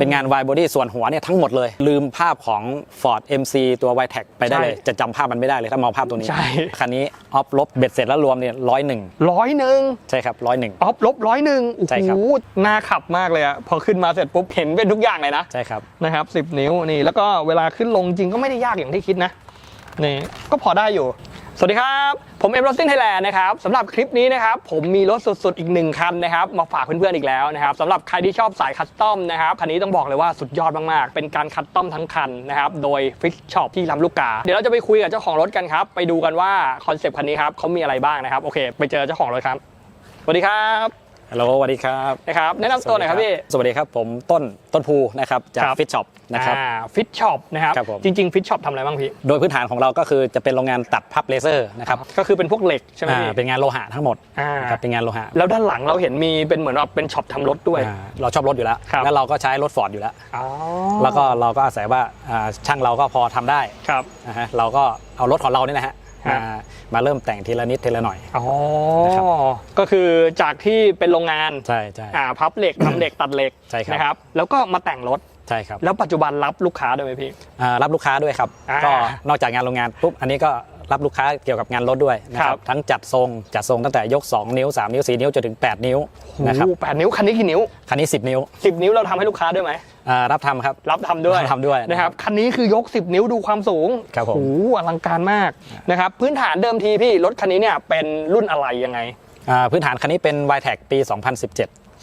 เป็นงาน wide body ส่วนหัวเนี่ยทั้งหมดเลย ลืมภาพของ Ford MC ตัว w i t e c ไปได้เลยใช่จะจำภาพมันไม่ได้เลยถ้ามองภาพตัวนี้ ใช่ คันนี้ออฟลบเบ็ดเสร็จแล้วรวมเนี่ยร้อยหนึ่งร้อยหนึ่งใช่ครับร้อยหนึ่ง ออฟลบร้อยหนึ่งโอ้ใช่ครับโหน่าขับมากเลยอะพอขึ้นมาเสร็จปุ๊บเห็นเป็นทุกอย่างเลยนะ ใช่ครับ นะครับ10 นิ้วนี่แล้วก็เวลาขึ้นลงจริงก็ไม่ได้ยากอย่างที่คิดนะนี่ก็พอได้อยู่ สวัสดีครับ ผมเอ็มรถซิ่งไทยแลนด์นะครับสำหรับคลิปนี้นะครับผมมีรถสุดๆ อีกหนึ่งคันนะครับมาฝากเพื่อนๆอีกแล้วนะครับสำหรับใครที่ชอบสายคัสตอมนะครับคันนี้ต้องบอกเลยว่าสุดยอดมากๆ เป็นการคัสตอมทั้งคันนะครับโดยฟิชช็อปที่ลำลูกกา เดี๋ยวเราจะไปคุยกับเจ้าของรถกันครับ ไปดูกันว่าคอนเซปต์คันนี้ครับเขามีอะไรบ้างนะครับโอเค ไปเจอเจ้าของรถครับสวัสดีครับ ฮัลโหลสวัสดีครับนะครับแนะนำตัวหน่อยครับพี่ สวัสดีครับผมต้นต้นภูนะครับจากครับฟิตช็อปนะครับฟิตช็อปนะครับครับผมจริงๆฟิตช็อปทำอะไรบ้างพี่ โดยพื้นฐานของเราก็คือจะเป็นโรงงานตัดพับเลเซอร์นะครับก็คือเป็นพวกเหล็กใช่ไหมอ่าพี่เป็นงานโลหะทั้งหมดอ่านะครับเป็นงานโลหะแล้วด้านหลังเราเห็นมีเป็นเหมือนว่าเป็นช็อปทำรถด้วยอ่าเราชอบรถอยู่แล้วครับแล้วเราก็ใช้รถฟอร์ดอยู่แล้วอ๋อแล้วก็เราก็อาศัยว่าอ่าช่างเราก็พอทำได้ครับนะฮะเราก็เอารถของเราเนี่ยนะฮะฮะ มามาเริ่มแต่งทีละนิดทีละหน่อยอ๋อนะครับก็คือจากที่เป็นโรงงานใช่ใช่อ่าพับเหล็กทำเหล็กตัดเหล็กใช่ครับนะครับ แล้วก็มาแต่งรถใช่ครับแล้วปัจจุบันรับลูกค้าด้วยไหมพี่อ่ารับลูกค้าด้วยครับอ่าก็นอกจากงานโรงงานปุ๊บอันนี้ก็รับลูกค้าเกี่ยวกับงานรถด้วยนะคครัรับบทั้งจัดทรงจัดทรงตั้งแต่ยก 2 นิ้ว 3 นิ้ว 4 นิ้วจนถึง 8 นิ้วนะครับโอ้โหแปดนิ้วคันนี้กี่นิ้วคันนี้ 10 นิ้วสิบนิ้วเราทำให้ลูกค้าด้วยไหม อ่ารับทำครับ รับทำด้วยรับทำด้วยนะครับคันนี้คือยก 10 นิ้วดูความสูงครับผมโอ้โหอลังการมากนะครับพื้นฐานเดิมทีพี่รถคันนี้เนี่ยเป็นรุ่นอะไรยังไงอ่าพื้นฐานคันนี้เป็น y t e c ปี 2017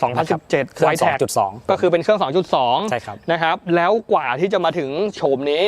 2017 เครื่อง Wide Tech 2.2 ก็คือเป็นเครื่อง 2.2ใช่ครับ นะครับ แล้วกว่าที่จะมาถึงโฉมนี้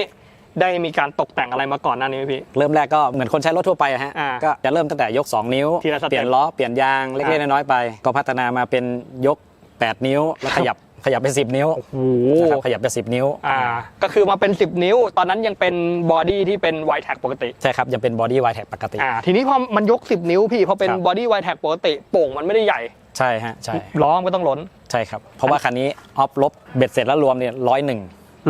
ได้มีการตกแต่งอะไรมาก่อนหน้านี้ไหมพี่ เริ่มแรกก็เหมือนคนใช้รถทั่วไปอะฮะ อ่าก็จะเริ่มตั้งแต่ยก 2 นิ้ว ทีละสเต็ปเปลี่ยนล้อ เปลี่ยนยาง เล็กๆอ่าน้อยๆไป ก็พัฒนามาเป็นยก 8 นิ้ว แล้วขยับ ขยับเป็น10 นิ้วโอ้โหนะครับขยับเป็น10 นิ้ว อ่า ก็คือมาเป็น 10 นิ้ว ตอนนั้นยังเป็นบอดี้ที่เป็นไวแท็กปกติ ใช่ครับ ยังเป็นบอดี้ไวแท็กปกติ อ่า ทีนี้พอมันยก 10 นิ้วพี่ พอเป็นครับ บอดี้ไวแท็กปกติ โป่งมันไม่ได้ใหญ่ ใช่ฮะใช่ล้อมันก็ต้องล้นใช่ครับ เพราะว่าคันนี้ออฟลบเบ็ดเสร็จแล้วรวมเนี่ยร้อยหนึ่ง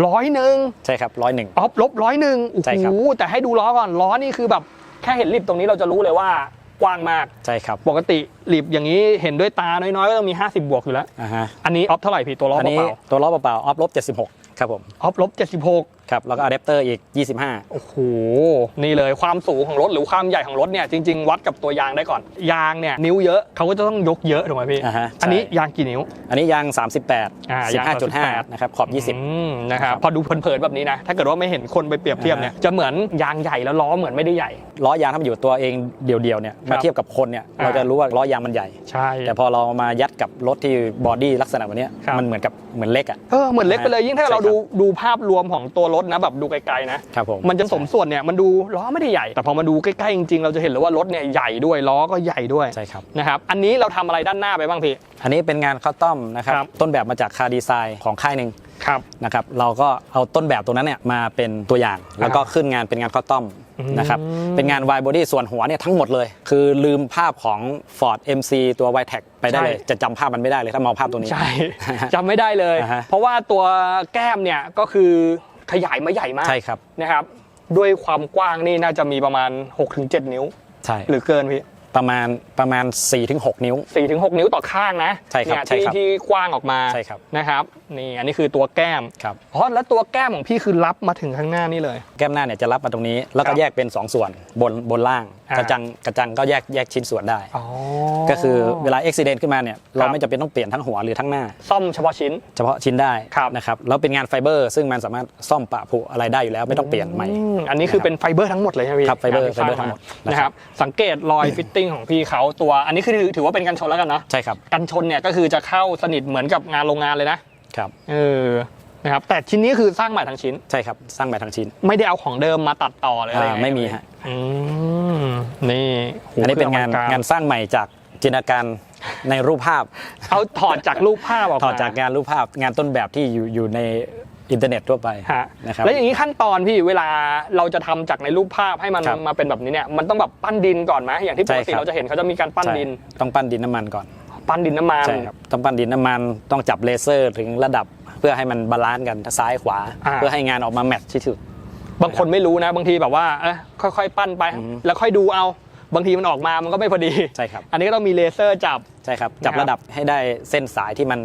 ร้อยหนึ่งใช่ครับร้อยหนึ่ง ออฟลบร้อยหนึ่งโอ้ใช่ครับโหแต่ให้ดูล้อก่อน ล้อนี่คือแบบแค่เห็นริบตรงนี้เราจะรู้เลยว่า กว้างมาก ใช่ครับ ปกติริบอย่างนี้เห็นด้วยตาน้อยๆก็ต้องมี 50 บวกอยู่แล้ว อ่าฮะอันนี้ออฟเท่าไหร่พี่ตัวล้ออันนี้เปล่าตัวล้อเปล่าๆออฟลบ76 ครับผม ๆออฟลบ76 ครับแล้วก็อะแดปเตอร์อีก 25 โอ้โห นี่เลยความสูงของรถหรือความใหญ่ของรถเนี่ยจริง ๆ วัดกับตัวยางได้ก่อน ยางเนี่ยนิ้วเยอะเขาก็จะต้องยกเยอะถูกไหมพี่ อ่าฮะอันนี้ใช่ยางกี่นิ้ว อันนี้ยางอ่ายาง38 15.5นะครับ ขอบ อืมนะครับพอดูเผินๆแบบนี้นะ ถ้าเกิดว่าไม่เห็นคนไปเปรียบเทียบเนี่ยจะเหมือนยางใหญ่แล้วล้อเหมือนไม่ได้ใหญ่ 20 ล้อยางถ้ามันอยู่ตัวเองเดียวๆเนี่ยครัมาบเทียบกับคนเนี่ยอ่า เราจะรู้ว่าล้อยางมันใหญ่ ใช่ แต่พอเรามายัดกับรถที่บอดี้ลักษณะแบบเนี้ยครับ มันเหมือนกับเหมือนเล็กอะ เออเหมือนเล็กไปเลยยิ่งถ้าใช่เราครับดูดูภาพรวมของตัวรถนะแบบดูไกลๆนะครับผมมันจะสมส่วนเนี่ยมันดูล้อไม่ได้ใหญ่ แต่พอมาดูใกล้ๆจริงๆเราจะเห็นเลยว่ารถเนี่ยใหญ่ด้วยล้อก็ใหญ่ด้วยใช่ครับนะครับอันนี้เราทำอะไรด้านหน้าไปบ้างพี่อันนี้เป็นงานคัสตอมนะครับครับต้นแบบมาจากคาดีไซน์ของค่ายหนึ่งครับนะครับเราก็เอาต้นแบบตรงนั้นเนี่ยมาเป็นตัวอย่าง แล้วก็ขึ้นงานเป็นงานคัสตอมอืมนะครับเป็นงาน wide body ส่วนหัวเนี่ยทั้งหมดเลย คือลืมภาพของ Ford MC ตัว w i t e c ไปได้เลยใช่จะจำภาพมันไม่ได้เลยถ้ามองภาพตัวนี้ใช่จำไม่ได้เลยอ่าฮะเพราะว่าตัวแก้มเนี่ยก็คือ ขยายมาใหญ่มากใช่ครับนะครับ ด้วยความกว้างนี่น่าจะมีประมาณ 6-7 นิ้ว ใช่หรือเกินพี่ประมาณประมาณ4-6 นิ้ว 4-6 นิ้วต่อข้างนะใช่ครับเนี่ยใช่ที่ครับที่กว้างออกมาใช่ครับ นะครับ นี่อันนี้คือตัวแก้มครับอ๋อแล้วตัวแก้มของพี่คือรับมาถึงข้างหน้านี่เลย แก้มหน้าเนี่ยจะรับมาตรงนี้ แล้วครัก็บแยกเป็น 2 ส่วนบนบนล่างอ่ากระจังกระจังก็แยกแยกชิ้นส่วนได้อ๋อก็คือเวลาอุบิเหตุขึ้นมาเนี่ยเราครับไม่จำเป็นต้องเปลี่ยนทั้งหัวหรือทั้งหน้า ซ่อมเฉพาะชิ้น เฉพาะชิ้นได้ครับนะครับแล้วเป็นงานไฟเบอร์ ซึ่งมันสามารถซ่อมปะผุอะไรได้อยู่แล้วไม่ต้องเปลี่ยนใหม่อืมอันนี้คือเป็นไฟเบอร์ทั้งหมดเลยใช่ไหมพี่ครับไฟเบอร์งานที่สร้าไฟเบอร์ทั้งหมดานะครับสังเกตรอยฟิตติ้งของพี่เขาตัว อันนี้คือถือว่าเป็นกันชนแล้วกันเนาะใช่ครับกันชนเนี่ยก็คือจะเข้าสนิทเหมือนกับงานโรงงานเลยนะ ครับเออนะครับแต่ชิ้นนี้คือสร้างใหม่ทั้งชิ้น ใช่ครับ สร้างใหม่ทั้งชิ้น ไม่ได้เอาของเดิมมาตัดต่อเลยอะไรอ่ายังงไม่มีฮะอืมนี่โหอันนี้เป็นงานครื่องอลังานสร้างใหม่จากจินตนาการในรูปภาพเอาถอดจากรูปภาพออกมาถอดจากงานรูปภาพ งานต้นแบบที่อยู่อยู่ในอินเทอร์เน็ตทั่วไปฮะนะครับแล้วอย่างนี้ขั้นตอนพี่เวลาเราจะทำจากในรูปภาพให้มันครับมาเป็นแบบนี้เนี่ยมันต้องแบบปั้นดินก่อนไหมอย่างที่ปใช่กติครับเราจะเห็นเขาจะมีการปั้นใช่ดิน ต้องปั้นดินน้ำมันก่อน ปั้นดินน้ำมันใช่ครับต้องปั้นดินน้ำมันต้องจับเลเซอร์ถึงระดับเพื่อให้มันบาลานซ์กันซ้ายขวาอ่าเพื่อให้งานออกมาแมทช์ที่สุด บางคนไม่รู้นะ บางทีแบบว่าเอ้ยค่อยๆ ปั้นไปอืมแล้วค่อยดูเอา บางทีมันออกมามันก็ไม่พอดี ใช่ครับ อันนี้ก็ต้องมีเลเซอร์จับ ใช่ครับ จับนะครับระดับให้ได้เส้นสายที่มัน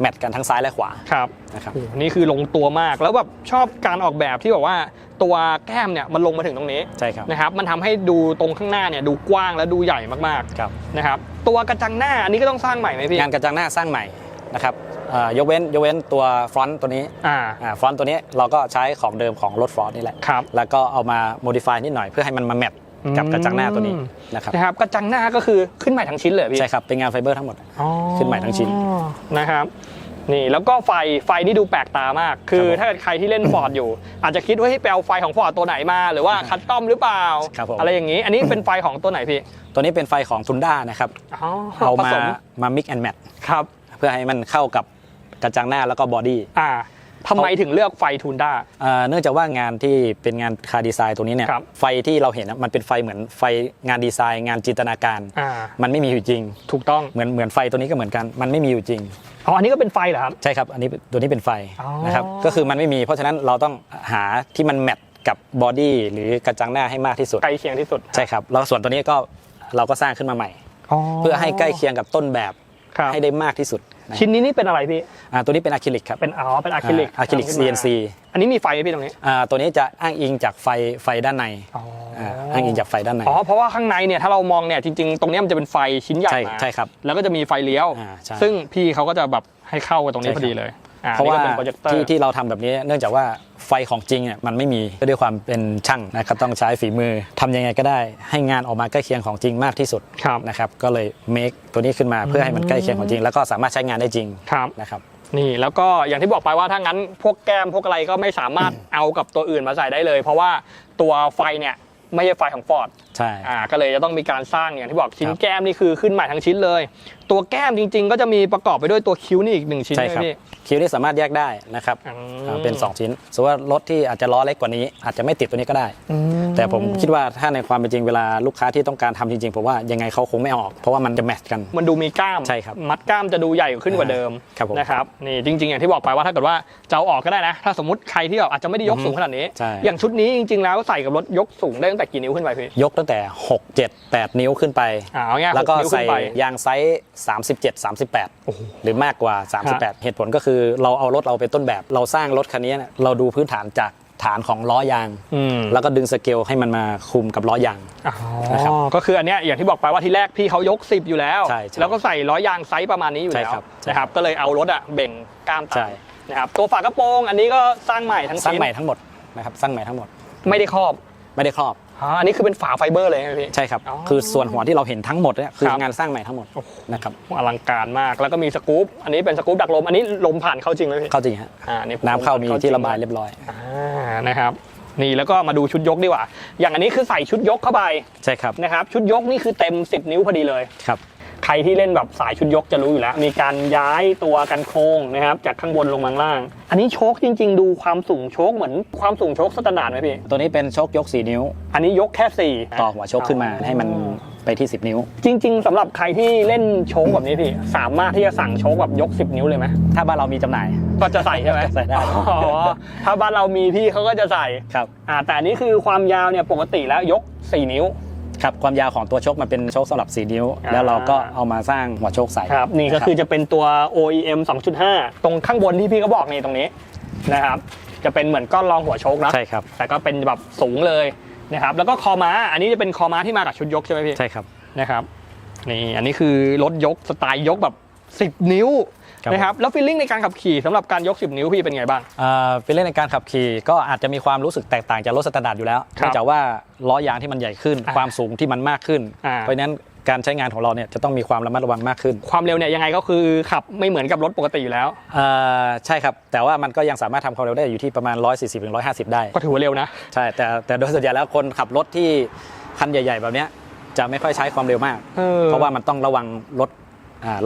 แมทกันทั้งซ้ายและขวา ครับ นะครับโอ้โหนี่คือลงตัวมาก แล้วแบบชอบการออกแบบที่แบบว่าตัวแก้มเนี่ยมันลงมาถึงตรงนี้ ใช่ครับ นะครับ มันทำให้ดูตรงข้างหน้าเนี่ยดูกว้างและดูใหญ่มากครับๆนะครับ ตัวกระจังหน้าอันนี้ก็ต้องสร้างใหม่ไหมพี่ งานกระจังหน้าสร้างใหม่นะครับเอ่อยกเว้นยกเว้นตัวฟรอนต์ตัวนี้อ่าอ่าฟรอนต์ตัวนี้เราก็ใช้ของเดิมของรถฟอร์ดนี่แหละครับแล้วก็เอามา modify นิดหน่อยเพื่อให้มันมาแมท กับกระจังหน้าตัวนี้อืมนะครับนะครับกระจังหน้าก็คือขึ้นใหม่ทั้งชิ้นเลยพี่ใช่ครับเป็นงานไฟเบอร์ทั้งหมดอ๋อขึ้นใหม่ทั้งชิ้นนะครับนี่แล้วก็ไฟไฟนี่ดูแปลกตามาก คือครับผมถ้าเกิดใครที่เล่นฟอร์ดอยู่ อาจจะคิดว่าให้ยไปเอาไฟของฟอร์ดตัวไหนมา หรือว่าคัสตอมหรือเปล่าครับผมอะไรอย่างนี้ อันนี้เป็นไฟของตัวไหนพี่ ตัวนี้เป็นไฟของทุนด้านะครับอ๋อเอาผมาสมมา mix and match ครับเพื่อให้มันเข้ากับกระจังหน้าแล้วก็บอดี้อ่า ทำไมถึงเลือกไฟทูนด้าอ่าเนื่องจากว่างานที่เป็นงานคาร์ดีไซน์ตัวนี้เนี่ยครับไฟที่เราเห็นอะมันเป็นไฟเหมือนไฟงานดีไซน์ งานจินตนาการอ่ามันไม่มีอยู่จริง ถูกต้องเหมือนเหมือนไฟตัวนี้ก็เหมือนกันมันไม่มีอยู่จริงอ๋ออันนี้ก็เป็นไฟเหรอครับใช่ครับอันนี้ตัวนี้เป็นไฟอ๋อนะครับก็คือมันไม่มีเพราะฉะนั้นเราต้องหาที่มันแมทกับบอดี้หรือกระจังหน้าให้มากที่สุดใกล้เคียงที่สุดใช่ครับแล้วส่วนตัวนี้ก็เราก็สร้างขึ้นมาใหม่ เพื่อให้ใกล้เคียงกับต้นแบบครับให้ได้มากที่สุดนะชิ้นนี้นี่เป็นอะไรพี่อ่าตัวนี้เป็นอะคริลิกครับเป็นอ๋อเป็นอะคริลิกอะคริลิกทำขึ้นมา CNC อันนี้มีไฟไหมพี่ตรงนี้อ่าตัวนี้จะอ้างอิงจากไฟไฟด้านในอ๋ออาอ้างอิงจากไฟด้านในอ๋อเพราะว่าข้างในเนี่ยถ้าเรามองเนี่ยจริงๆ ตรงเนี้ยมันจะเป็นไฟชิ้นใหญ่ใช่มาใช่ครับแล้วก็จะมีไฟเลี้ยวอ่าใช่ซึ่งพี่เขาก็จะแบบให้เข้ากับตรงนี้ใช่พครับอดีเลยอ่เพราะว่านี่ก็เป็นโปรเจคเตอที่ร์ที่เราทำแบบนี้เนื่องจากว่า ไฟของจริงเนี่ยมันไม่มีก็ด้วยความเป็นช่างนะครับต้องใช้ฝีมือทำยังไงก็ได้ ให้งานออกมาใกล้เคียงของจริงมากที่สุดครับนะครับก็เลย make ตัวนี้ขึ้นมาเพื่อให้มันใกล้เคียงของจริง แล้วก็สามารถใช้งานได้จริงครับนะครับนี่แล้วก็อย่างที่บอกไปว่าถ้างั้นพวกแก้มพวกอะไรก็ไม่สามารถเอากับตัวอื่นมาใส่ได้เลย เพราะว่าตัวไฟเนี่ยไม่ใช่ไฟของฟอร์ด ใช่อ่าก็เลยจะต้องมีการสร้างอย่างที่บอกชิ้นครับแก้มนี่คือขึ้นใหม่ทั้งชิ้นเลย ตัวแก้มจริง ๆ ก็จะมีประกอบไปด้วยตัวคิ้วนี่อีกหนึ่งชิ้นใช่ใช่คไหมรับพี่คิวนี่สามารถแยกได้นะครับอืมอ่าเป็น 2 ชิ้นสมมติว่ารถที่อาจจะล้อเล็กกว่านี้ อาจจะไม่ติดตัวนี้ก็ได้ แต่ผมคิดว่าถ้าในความเป็นจริงเวลาลูกค้าที่ต้องการทำจริงๆผมว่ายังไงเขาคงไม่เอาออก เพราะว่ามันจะแมทช์กัน มันดูมีกล้ามใช่ครับมัดกล้ามจะดูใหญ่ขึ้นกว่าเดิมครับผมนะครับนี่จริง ๆ อย่างที่บอกไปว่าถ้าเกิดว่าจะเอาออกก็ได้นะ ถ้าสมมติใครที่แบบอาจจะไม่ได้ยกสูงขนาดนี้ใช่อย่างชุดนี้จริง ๆ แล้วใส่กับรถยกสูงได้ตั้งแต่กี่นิ้วขึ้นไปพี่ยกตั้งแต่ 6 7 8 นิ้วขึ้นไป อ่าเอาง่ายๆแล้วก็หนิ้วขึ้ใส่นไป ยางไซส์37 38 หรือมากกว่า 38 เหตุผลก็คือเราเอารถเราเป็นต้นแบบ เราสร้างรถคันนี้เนี่ยเราดูพื้นฐานจากฐานของล้อยาง อืม แล้วก็ดึงสเกลให้มันมาคุมกับล้อยาง อ๋อนะครับก็คืออันเนี้ยอย่างที่บอกไปว่าที่แรกพี่เขายก 10 อยู่แล้ว ใช่ใช่แล้วก็ใส่ล้อยางไซส์ประมาณนี้อยู่ใช่แล้วครับใช่นะครับก็เลยเอารถอะเบ่งกล้ามใช่ ตามนะครับตัวฝากระโปรงอันนี้ก็สร้างใหม่ทั้งสร้างชิ้นใหม่ทั้งหมดนะครับสร้างใหม่ทั้งหมด ไม่ได้ครอบ ไม่ได้ครอบ อ๋ออันนี้คือเป็นฝาไฟเบอร์เลยใช่ไหมพี่ ใช่ครับ อ๋อ คือส่วนหัวที่เราเห็นทั้งหมดเนี่ยคือครับงานสร้างใหม่ทั้งหมดนะครับอลังการมาก แล้วก็มีสกู๊ป อันนี้เป็นสกู๊ปดักลม อันนี้ลมผ่านเข้าจริงไหมพี่เข้าจริงฮะอ่านี่น้ำเข้ามีที่ระบายจงเรียบร้อย อ่านะครับ นี่แล้วก็มาดูชุดยกดีกว่า อย่างอันนี้คือใส่ชุดยกเข้าไปใช่ครับนะครับ ชุดยกนี่คือเต็ม 10 นิ้วพอดีเลย ครับ ใครที่เล่นแบบสายชุดยกจะรู้อยู่แล้ว มีการย้ายตัวกันโค้งนะครับจากข้างบนลงมาข้างล่าง อันนี้โชคจริง ๆ ดูความสูงโชคเหมือนความสูงโชคสแตนดาร์ดไหมพี่ ตัวนี้เป็นโชคยก 4 นิ้ว อันนี้ยกแค่สี่ต่อหัวโชคขึ้นมาให้มันไปที่ 10 นิ้ว จริง ๆสำหรับใครที่เล่นโชคแบบนี้พี่ สามารถที่จะสั่งโชคแบบยก 10 นิ้วเลยไหมถ้าบ้านเรามีจำหน่าย ก็จะใส่ใช่ไหมใส่ได้อ๋อถ้าบ้านเรามีพี่เขาก็จะใส่ครับอ่าแต่อันนี้คือความยาวเนี่ยปกติแล้วยก 4 นิ้ว ครับความยาวของตัวโชคมันเป็นโชคสำหรับ 4 นิ้ว อ่า แล้วเราก็เอามาสร้างหัวโชคใส่ครับนี่ก็คือจะเป็นตัว OEM 2.5 ตรงข้างบนที่พี่เขาบอกนี่ตรงนี้นะครับ จะเป็นเหมือนก้อนรองหัวโชคนะ ใช่ครับแต่ก็เป็นแบบสูงเลยนะครับ แล้วก็คอม้า อันนี้จะเป็นคอม้าที่มากับชุดยกใช่ไหมพี่ใช่ครับนะครับนี่อันนี้คือรถยกสไตล์ยกแบบ 10 นิ้วครับ นะครับแล้วฟีลลิ่งในการขับขี่สำหรับการยก 10 นิ้วพี่เป็นไงบ้างอ่าเป็นเล่นในการขับขี่ก็อาจจะมีความรู้สึกแตกต่างจากรถสแตนดาร์ดอยู่แล้วครับเนื่องจากว่าล้อยางที่มันใหญ่ขึ้นอ่าความสูงที่มันมากขึ้นอ่าเพราะฉะนั้นการใช้งานของเราเนี่ยจะต้องมีความระมัดระวังมากขึ้น ความเร็วเนี่ยยังไงก็คือขับไม่เหมือนกับรถปกติอยู่แล้วอ่าใช่ครับ แต่ว่ามันก็ยังสามารถทำความเร็วได้อยู่ที่ประมาณ 140ถึง150 ได้ ก็ถือว่าเร็วนะ ใช่แต่แต่โดยส่วนใหญ่แล้วคนขับรถที่คันใหญ่ ๆ แบบเนี้ยจะไม่ค่อยใช้ความเร็วมากเออเพราะว่ามันต้องระวังรถอ่า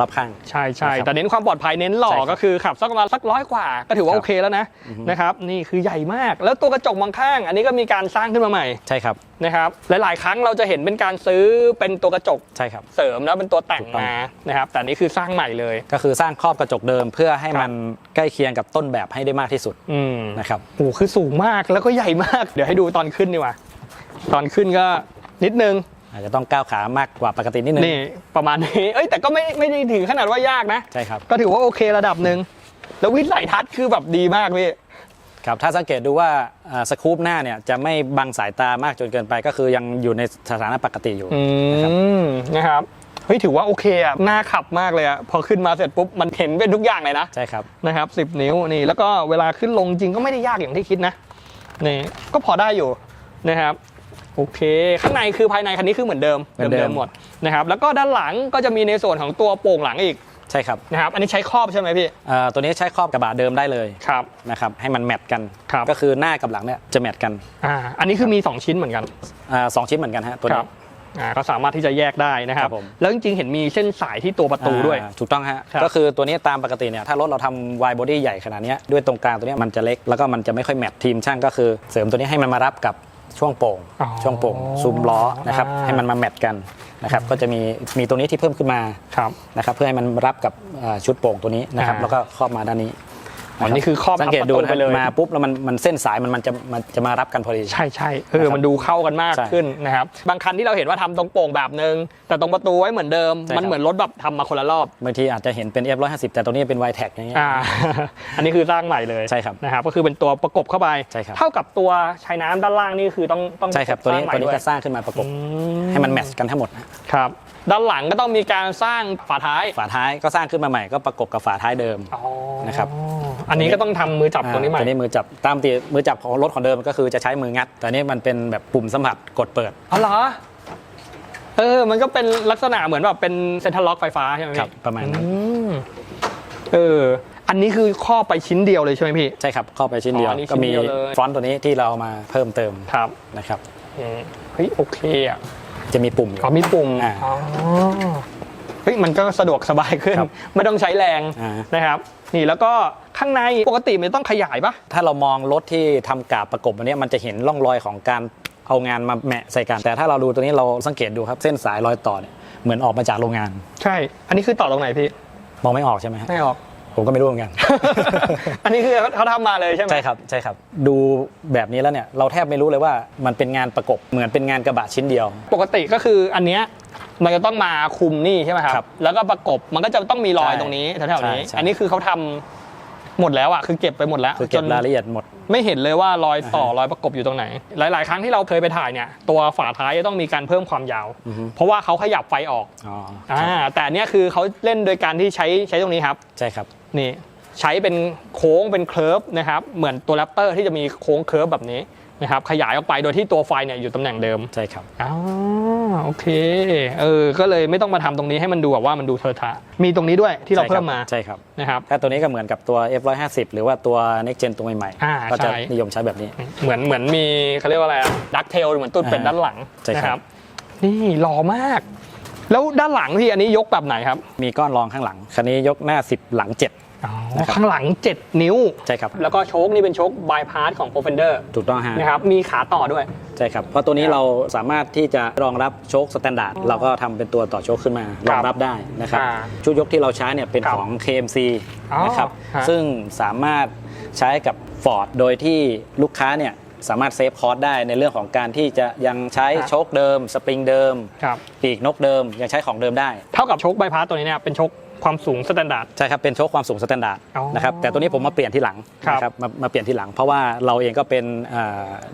รอบข้าง ใช่ใช่นะครับแต่เน้นความปลอดภัยเน้นหล่อใช่ครับก็คือขับสักประมาณสักร้อยกว่า ก็ถือว่าครับโอเคแล้วนะนะครับนี่คือใหญ่มากแล้วตัวกระจกมองข้าง อันนี้ก็มีการสร้างขึ้นมาใหม่ใช่ครับนะครับหลายๆ ครั้งเราจะเห็นเป็นการซื้อเป็นตัวกระจกใช่ครับเสริมแล้วเป็นตัวแต่งถูกต้องมานะครับแต่อันนี้คือสร้างใหม่เลย ก็คือสร้างครอบกระจกเดิมเพื่อให้ครับมันใกล้เคียงกับต้นแบบให้ได้มากที่สุดอืมนะครับโอ้โหคือสูงมากแล้วก็ใหญ่มาก เดี๋ยวให้ดูตอนขึ้นดีกว่าตอนขึ้นก็นิดนึง อาจจะต้องก้าวขามากกว่าปกตินิดนึงนี่ประมาณนี้ เอ้ยแต่ก็ไม่ไม่ได้ถึงขนาดว่ายากนะ ใช่ครับ ก็ถือว่าโอเคระดับหนึ่ง แล้ววิสัยทัศน์คือแบบดีมากพี่ ครับ ถ้าสังเกตดูว่าอ่าสกูปหน้าเนี่ยจะไม่บังสายตามากจนเกินไป ก็คือยังอยู่ในสถานะปกติอยู่อืนะครับมนะครับเฮ้ยถือว่าโอเคอะน่าขับมากเลยอะพอขึ้นมาเสร็จปุ๊บมันเห็นเป็นทุกอย่างเลยนะ ใช่ครับนะครับสิบนิ้วนี่แล้วก็เวลาขึ้นลงจริงก็ไม่ได้ยากอย่างที่คิดนะนี่ก็พอได้อยู่นะครับ โอเค ข้างในคือภายในคันนี้คือเหมือนเดิมเหมือนเดิมหมดนะครับแล้วก็ด้านหลังก็จะมีในส่วนของตัวโป่งหลังอีกใช่ครับนะครับอันนี้ใช้ครอบใช่ไหมพี่อ่าตัวนี้ใช้ครอบกระบะเดิมได้เลยครับ นะครับให้มันแมทกันครับ ก็คือหน้ากับหลังเนี่ยจะแมทกันอ่าอันนี้คือมี 2 ชิ้นเหมือนกันอ่าสองชิ้นเหมือนกันฮะตัวคนี้ รับอ่าก็สามารถที่จะแยกได้นะครับ ครับผม แล้วจริงๆเห็นมีเส้นสายที่ตัวประตูด้วย อ่าถูกต้องฮะ ครับก็คือตัวนี้ตามปกติเนี่ยถ้ารถเราทำวายบอดี้ใหญ่ขนาดเนี้ยด้วยตรงกลางตัวเนี้ยมันจะเล็กแล้วก็มันจะไม่ค่อยแมททีมช่างก็คือเสริมตัวนี้ให้มันมารับกับ ช่วงโป่งอ๋อช่วงโป่งซุ้มล้อนะครับอ่า ให้มันมาแมทกันนะครับก็จะมีมีตัวนี้ที่เพิ่มขึ้นมาครับ นะครับเพื่อให้มันรับกับอ่าชุดโป่งตัวนี้นะครับอ่า แล้วก็ครอบมาด้านนี้ อ๋อนี่คือครอบสังเกตดูทับประตูนะไปเลยมาปุ๊บแล้วมันมันเส้นสายมันมันจะมันจะมารับกันพอดี ใช่ใช่เออนะครับมันดูเข้ากันมากใช่ขึ้นนะครับ บางคันที่เราเห็นว่าทำตรงโป่งแบบนึง แต่ตรงประตูไว้เหมือนเดิม ใช่ครับ มันเหมือนรถแบบทำมาคนละรอบ บางทีอาจจะเห็นเป็น F150 แต่ตัวนี้เป็น y t e c อย่างเงี้ย อ่า อันนี้คือสร้างใหม่เลยใช่ครับนะครับ ก็คือเป็นตัวประกบเข้าไป ใช่ครับ เท่ากับตัวชายน้ำด้านล่างนี่คือต้องต้องใช่ครับตัวนี้สางใหม่ตัวนี้ด้วยจะสร้างขึ้นมาประกบอืให้มันแมทช์กันทั้งหมดนะครับ ด้านหลังก็ต้องมีการสร้างฝาท้ายฝาท้ายก็สร้างขึ้นมาใหม่ก็ประกบกับฝาท้ายเดิมอ๋อนะครับ อันนี้ก็ต้องทำมือจับตัวนี้ใหม่ตัวนี้มือจับตามตีมือจับของรถของเดิมก็คือจะใช้มืองัด แต่อันนี้มันเป็นแบบปุ่มสัมผัสกดเปิดอ๋อเหรอเออ มันก็เป็นลักษณะเหมือนแบบเป็นเซ็นทรัลล็อกไฟฟ้าใช่ไหมพี่ครับประมาณนั้นอืมเออ อันนี้คือข้อบไปชิ้นเดียวเลยใช่ไหมพี่ ใช่ครับเข้าไปชิ้นเดียวอ๋ออันนี้ก็มีชิ้นเดียวเลยฟอนต์ตัวนี้ที่เราเอามาเพิ่มเติมครับนะครับอืมเฮ้ยโอเคอะจะมีปุ่มอยู่อ๋อมีปุ่มอ่าอ๋อเฮ้ยมันก็สะดวกสบายขึ้นครับไม่ต้องใช้แรงอ่านะครับ นี่แล้วก็ข้างในปกติมันต้องขยายปะถ้าเรามองรถที่ทำกาบประกบอันเนี้ยมันจะเห็นร่องรอยของการเอางานมาแหมะใส่กันแต่ถ้าเราดูตัวนี้เราสังเกตดูครับเส้นสายรอยต่อเนี่ยเหมือนออกมาจากโรงงาน ใช่ อันนี้คือต่อตรงไหนพี่มองไม่ออกใช่ไหมฮะไม่ออก ผมก็ไม่รู้เหมือนกัน อันนี้คือเขาทำมาเลยใช่ไหมใช่ครับใช่ครับ ดูแบบนี้แล้วเนี่ยเราแทบไม่รู้เลยว่ามันเป็นงานประกบเหมือนเป็นงานกระบะชิ้นเดียว ปกติก็คืออันเนี้ยมันจะต้องมาคุมนี่ใช่ไหมครับครับแล้วก็ประกบมันก็จะต้องมีรอยใช่ตรงนี้แถวๆนี้ ใช่ใช่ อันนี้คือเขาทำหมดแล้วอะคือเก็บไปหมดแล้วคือเก็บจนรายละเอียดหมด ไม่เห็นเลยว่ารอยต่ออ่าฮะรอยประกบอยู่ตรงไหน หลาย ๆ ครั้งที่เราเคยไปถ่ายเนี่ยตัวฝาท้ายจะต้องมีการเพิ่มความยาว อือฮึ เพราะว่าเขาขยับไฟออกอ๋ออ่าแต่อันเนี้ยคือเขาเล่นโดยการที่ใช้ใช้ตรงนี้ครับ ใช่ครับ นี่ใช้เป็นโค้งเป็นเคลิร์ฟนะครับเหมือนตัวแรปเตอร์ที่จะมีโค้งเคลิร์ฟแบบนี้นะครับขยายออกไปโดยที่ตัวไฟเนี่ยอยู่ตำแหน่งเดิมใช่ครับอ่าโอเคเออก็เลยไม่ต้องมาทำตรงนี้ให้มันดูแบบว่ามันดูเทอะทะมีตรงนี้ด้วยที่เราใช่คบเพิ่มมาใช่ครับนะครับถ้าตัวนี้ก็เหมือนกับตัว F150 หรือว่าตัว Next Gen ตัวใหม่อ่าๆก็จะใช่นิยมใช้แบบนี้ เหมือนเหมือนมีเขาเรียกว่าอะไรดักเทลเหมือนตุ้นเป็ดอ่าด้านหลังใช่นะคครัรับบนี่หล่อมาก แล้วด้านหลังพี่อันนี้ยกแบบไหนครับมีก้อนรองข้างหลัง คันนี้ยกหน้า 10 หลังอ๋อนะครับ ข้างหลัง 7 นิ้ว7ใช่ครับ แล้วก็โชคนี่เป็นโชคบายพาสของ p r o f e n d e r ถูกต้องฮะนะครับมีขาต่อด้วย ใช่ครับ เพราะตัวนี้ครับเราสามารถที่จะรองรับโชคสแตนดาร์ดเราก็ทำเป็นตัวต่อโชคขึ้นมารองรับได้นะครับ อ่าชุดยกที่เราใช้เนี่ยเป็นครับของ KMC อ๋อนะครับ ฮะ ซึ่งสามารถใช้กับ Ford โดยที่ลูกค้าเนี่ย สามารถเซฟคอร์สได้ในเรื่องของการที่จะยังใช้โชคเดิม สปริงเดิมครับ ปีกนกเดิม ยังใช้ของเดิมได้ เท่ากับโชคบายพาสตัวนี้เนี่ยเป็นโชคความสูงสแตนดาร์ด ใช่ครับเป็นโชคความสูงสแตนดาร์ดอ๋อนะครับแต่ตัวนี้ผมมาเปลี่ยนที่หลังครับ นะครับมามาเปลี่ยนที่หลัง เพราะว่าเราเองก็เป็น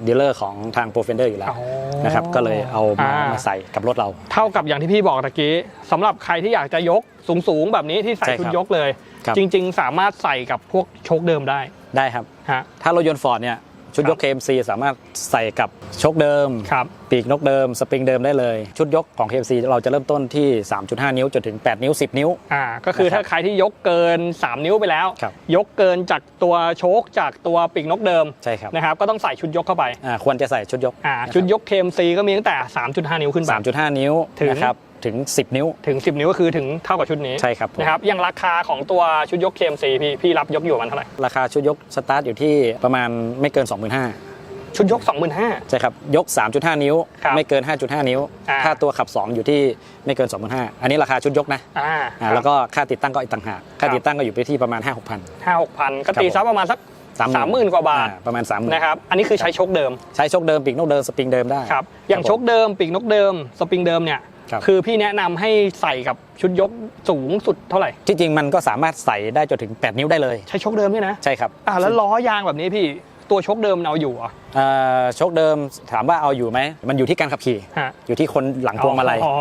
ดีลเลอร์ของทางโปรเฟนเดอร์อยู่แล้วอ๋อนะครับก็เลยเอามาอ่ามมาใส่กับรถเรา เท่ากับอย่างที่พี่บอกตะกี้สำหรับใครที่อยากจะยกสูงๆแบบนี้ที่ใส่ใช่ครับชุดยกเลย ครับ จริง ๆ สามารถใส่กับพวกโชคเดิมได้ได้ครับ ฮะ ถ้ารถยนต์ฟอร์ดเนี่ย ชุดยก KMC สามารถใส่กับโชคเดิมครับปีกนกเดิม สปริงเดิมได้เลย ชุดยกของ KMC เราจะเริ่มต้นที่ 3.5 นิ้วจนถึง 8 นิ้ว 10 นิ้วอ่าก็คือนะครับถ้าใครที่ยกเกิน 3 นิ้วไปแล้วครับยกเกินจากตัวโชคจากตัวปีกนกเดิมใช่ครับนะครับก็ต้องใส่ชุดยกเข้าไปอ่าควรจะใส่ชุดยกอ่าชุดยก KMC ก็มีตั้งแต่ 3.5 นิ้วขึ้นไป3.5 นิ้วถึงนะครับ ถึง 10 นิ้ว ถึง 10 นิ้วก็คือถึงเท่ากับชุดนี้ใช่ครับผม นะครับอย่างราคาของตัวชุดยก KMC พี่พี่รับยกอยู่ประมันเท่าไหร่ราคาชุดยกสตาร์ทอยู่ที่ประมาณไม่เกิน 25,000ชุดยก 25,000 ใช่ครับยก 3.5 นิ้ว ครับไม่เกิน 5.5 นิ้ว อ่า ค่าตัวขับ 2 อยู่ที่ไม่เกิน 25,000อันนี้ราคาชุดยกนะอ่าอ่าแล้วก็ค่าติดตั้งก็อีกต่างหากค่าครับติดตั้งก็อยู่ไปที่ประมาณ 5 6 0 0 ห้าหกพันก็ตีครับผม ซับประมาณสัก30,000สามหมื่นกว่าบาทอ่ประมาณ 3 0,000นะครับอันนี้คือใช้ชกเดิมใช้ชกเดิมปีกนกเดิมสปริงเดิมได้ ครับอย่างครับชผมกเดิมปีกนกเดิมสปริงเดิมเนี่ย ครับ คือพี่แนะนำให้ใส่กับชุดยกสูงสุดเท่าไหร่ ที่จริงมันก็สามารถใส่ได้จนถึง 8 นิ้วได้เลย ใช้ชกเดิมเนี่ยนะใช่ครับอ่าแล้วล้อยางแบบนี้พี่ตัวชกเดิมมันเอาอยู่เหรอะเอ่อชกเดิมถามว่าเอาอยู่ไหม มันอยู่ที่การขับขี่ ฮะอยู่ที่คนหลังพวงมาลัย อ๋อ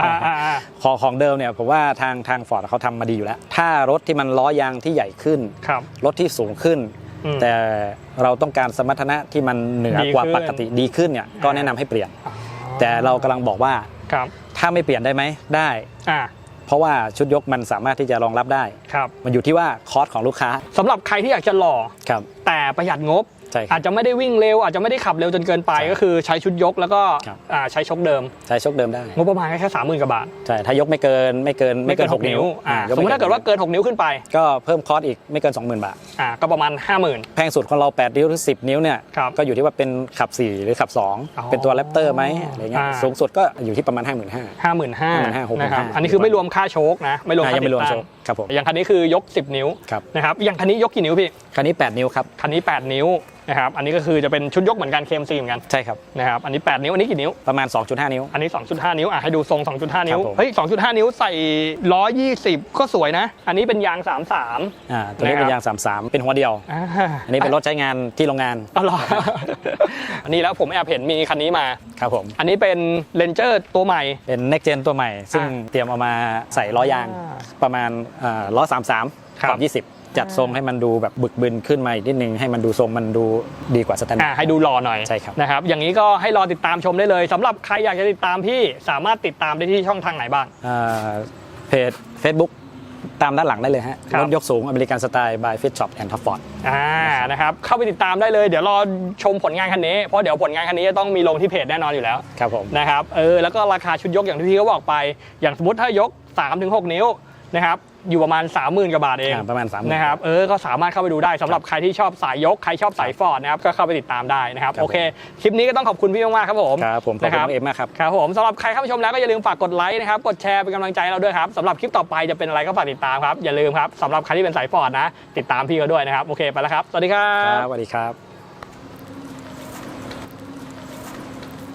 อ่าอ่าอ่า ของของเดิมเนี่ยผมว่าทางทางฟอร์ดเขาทำมาดีอยู่แล้ว ถ้ารถที่มันล้อยางที่ใหญ่ขึ้น ครับ รถที่สูงขึ้น อืมแต่เราต้องการสมรรถนะที่มันเหนือกว่าดีขึ้น ปกติดีขึ้นเนี่ยก็แนะนำให้เปลี่ยน แต่เรากำลังบอกว่าครับ ถ้าไม่เปลี่ยนได้ไหมได้ อ่าเพราะว่าชุดยกมันสามารถที่จะรองรับได้ ครับ มันอยู่ที่ว่าคอสของลูกค้าสำหรับใครที่อยากจะหล่อ ครับ แต่ประหยัดงบ ใช่ครัอาบจจะไม่ได้วิ่งเร็ว อาจจะไม่ได้ขับเร็วจนเกินไปใช่ก็คือใช้ชุดยกแล้วก็ครับ อ่าใช้ชกเดิมใช้ชกเดิมได้งบประมาณแค่สามหมื่นกว่าบาทใช่ถ้ายกไม่เกินไม่เกินไม่เกิน 6 นิ้วอ่าอ่ยสมมติถ้าเกิดว่าเกิน6นิ้วขึ้นไปก็เพิ่มคอสอีกไม่เกิน 20,000 บาท อ่าก็ประมาณ50,000แพงสุดของเรา 8 นิ้วหรือ 10 นิ้วเนี่ยครับก็อยู่ที่ว่าเป็นขับ 4 หรือขับ อ๋อ2 เป็นตัวแรปเตอร์ไหมอะไรเงี้ยอ่า สูงสุดก็อยู่ที่ประมาณ 55,000 55,000 55,000 นะครับ65,000อันนี้คือไม่รวมค่าโชคนะไม่รวมอ่าค่ายังไม่รวมติดโชตั้งว์ครับผมอย่างคันนี้คือยก 10 นิ้วครับนะครับอย่างคันนี้ยกกี่นิ้วพี่คันนี้ 8 นิ้วครับคันนี้ 8 นิ้วนะครับอันนี้ก็คือจะเป็นชุดยกเหมือนกัน KMC เหมือนกันใช่ครับนะครับอันนี้ 8 นิ้วอันนี้กี่นิ้ว ประมาณ 2.5 นิ้ว อันนี้ 2.5 นิ้วอะให้ดูทรง 2.5 นิ้วครับผมเฮ้ย2.5 นิ้วใส่ 120 ก็สวยนะ อันนี้เป็นยาง 33อ่าตัวนี้เป็นยาง 33 เป็นหัวเดียวอ่าอันนี้เป็นรถใช้งานที่โรงงานอ๋อเหรออันนี้แล้วผมแอบเห็นมีคันนี้มาครับผมอันนี้เป็นเลนเจอร์ตัวใหม่เป็น next gen ตัวใหม่ ซึ่งอ่าเตรียมเอามาใส่ล้อยางอ่าประมาณล้อ33ครับขอบ20 จัดทรงให้มันดูแบบบึกบึนขึ้นมาอีกนิดนึงให้มันดูทรงมันดูดีกว่าสแตนดาอ่าร์ดให้ดูหล่อหน่อยใช่ครับนะครับอย่างนี้ก็ให้รอติดตามชมได้เลยสำหรับใครอยากจะติดตามพี่สามารถติดตามได้ที่ช่องทางไหนบ้างอ่าเพจ Facebook ตามด้านหลังได้เลยฮะครับรถยกสูงอเมริกันสไตล์ by Fit Shop and Top Ford อ่านะครับเข้าไปติดตามได้เลยเดี๋ยวรอชมผลงานคันนี้ เพราะเดี๋ยวผลงานคันนี้จะต้องมีลงที่เพจแน่นอนอยู่แล้ว ครับผมนะครับเออแล้วก็ราคาชุดยกอย่างที่พี่เขาบอกไป อย่างสมมติถ้ายก 3-6 นิ้วนะครับ อยู่ประมาณ 30,000กว่าบาทเองอ่าประมาณ30,000นะครับเออก็สามารถเข้าไปดูได้สำหรับใครที่ชอบสายยกใครชอบสายฟอร์ดนะครับก็เข้าไปติดตามได้นะครับครับโอเคคลิปนี้ก็ต้องขอบคุณพี่มากๆครับผมครับผมขอบนะคุคณรับน้องเอ็มมากครับครับผมสำหรับใครเข้ามาชมแล้วก็อย่าลืมฝากกดไลค์นะครับกดแชร์เป็นกำลังใจให้เราด้วยครับสำหรับคลิปต่อไปจะเป็นอะไรก็ฝากติดตามครับอย่าลืมครับสำหรับใครที่เป็นสายฟอร์ดนะ ติดตามพี่เขาด้วยนะครับโอเคไปแล้วครับสวัสดีครัครับบสวัสดีครับ